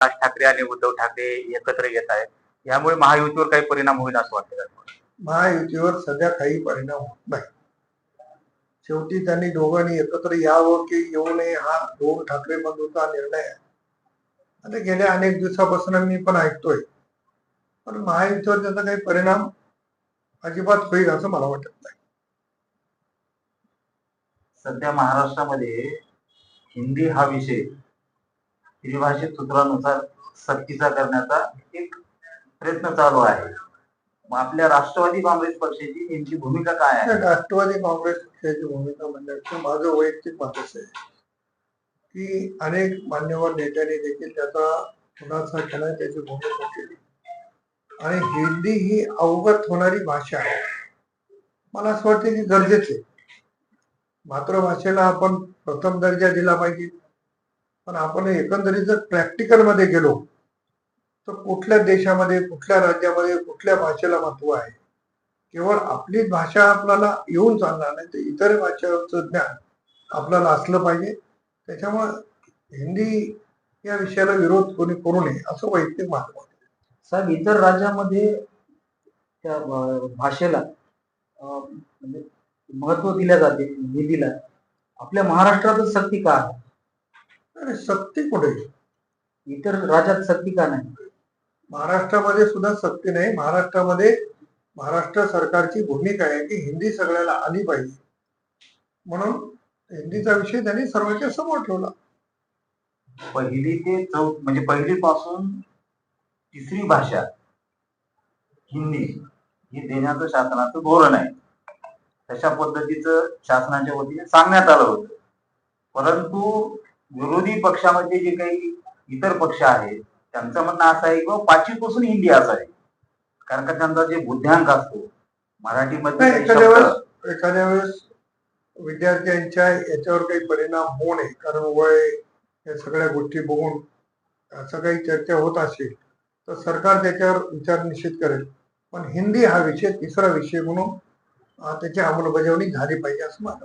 राज ठाकरे आणि उद्धव ठाकरे एकत्र येत आहेत. यामुळे महायुतीवर काही परिणाम होईल असं वाटतं? महायुतीवर सध्या काही परिणाम होत नाही. शेवटी त्यांनी दोघांनी एकत्र यावं की येऊ नये हा दोन ठाकरे बंधूचा निर्णय आहे. आता गेल्या अनेक दिवसापासून मी पण ऐकतोय. पण महायुतीवर त्याचा काही परिणाम अजिबात होईल असं मला वाटत नाही. सध्या महाराष्ट्रामध्ये हिंदी हा विषय त्रिभाषिक सूत्रानुसार सक्तीचा करण्याचा एक प्रयत्न चालू आहे. मग आपल्या राष्ट्रवादी काँग्रेस पक्षाची यांची भूमिका काय आहे? राष्ट्रवादी काँग्रेस पक्षाची भूमिका म्हणजे माझं वैयक्तिक मत आहे की अनेक मान्यवर नेत्यांनी देखील त्याचा खुलासा केला त्याची भूमिका केली. आणि हिंदी ही अवगत होणारी भाषा आहे. मला असं वाटते की गरजेचे आहे. मातृभाषेला आपण प्रथम दर्जा दिला पाहिजे. पण आपण एकंदरीत जर प्रॅक्टिकलमध्ये गेलो तर कुठल्या देशामध्ये कुठल्या राज्यामध्ये कुठल्या भाषेला महत्त्व आहे? केवळ आपलीच भाषा आपल्याला येऊन चालणार नाही तर इतर भाषेचं ज्ञान आपल्याला असलं पाहिजे. त्याच्यामुळे हिंदी या विषयाला विरोध कोणी करू नये असं वैयक्तिक महत्त्व आहे. साहेब इतर राज्यामध्ये त्या भाषेला म्हणजे महत्त्व दिल्या जाते हिंदीला आपल्या महाराष्ट्रातच सक्ती का आहे? अरे सक्ती कुठे? इतर राज्यात सक्ती का नाही? महाराष्ट्रामध्ये सुद्धा सक्ती नाही. महाराष्ट्रामध्ये महाराष्ट्र सरकारची भूमिका आहे की हिंदी सगळ्याला आली पाहिजे. म्हणून हिंदीचा विषय त्यांनी सर्वांच्या समोर ठेवला. पहिली ते चौ म्हणजे पहिली पासून तिसरी भाषा हिंदी ही देण्याचं शासनाचं धोरण आहे. तशा पद्धतीचं शासनाच्या वतीने सांगण्यात आलं होतं. परंतु विरोधी पक्षामध्ये जे काही इतर पक्ष आहेत त्यांचं म्हणणं असं आहे की पाचवी पासून हिंदी असावी कारण का त्यांचा जे बुद्ध्यांक असतो मराठीमध्ये एखाद्या वेळेस एखाद्या वेळेस विद्यार्थ्यांच्या याच्यावर काही परिणाम होऊ नये कारण वय या सगळ्या गोष्टी बघून असं काही चर्चा होत असेल तर सरकार त्याच्यावर विचार निश्चित करेल पण हिंदी हा विषय तिसरा विषय म्हणून त्याची अंमलबजावणी झाली पाहिजे असं मला.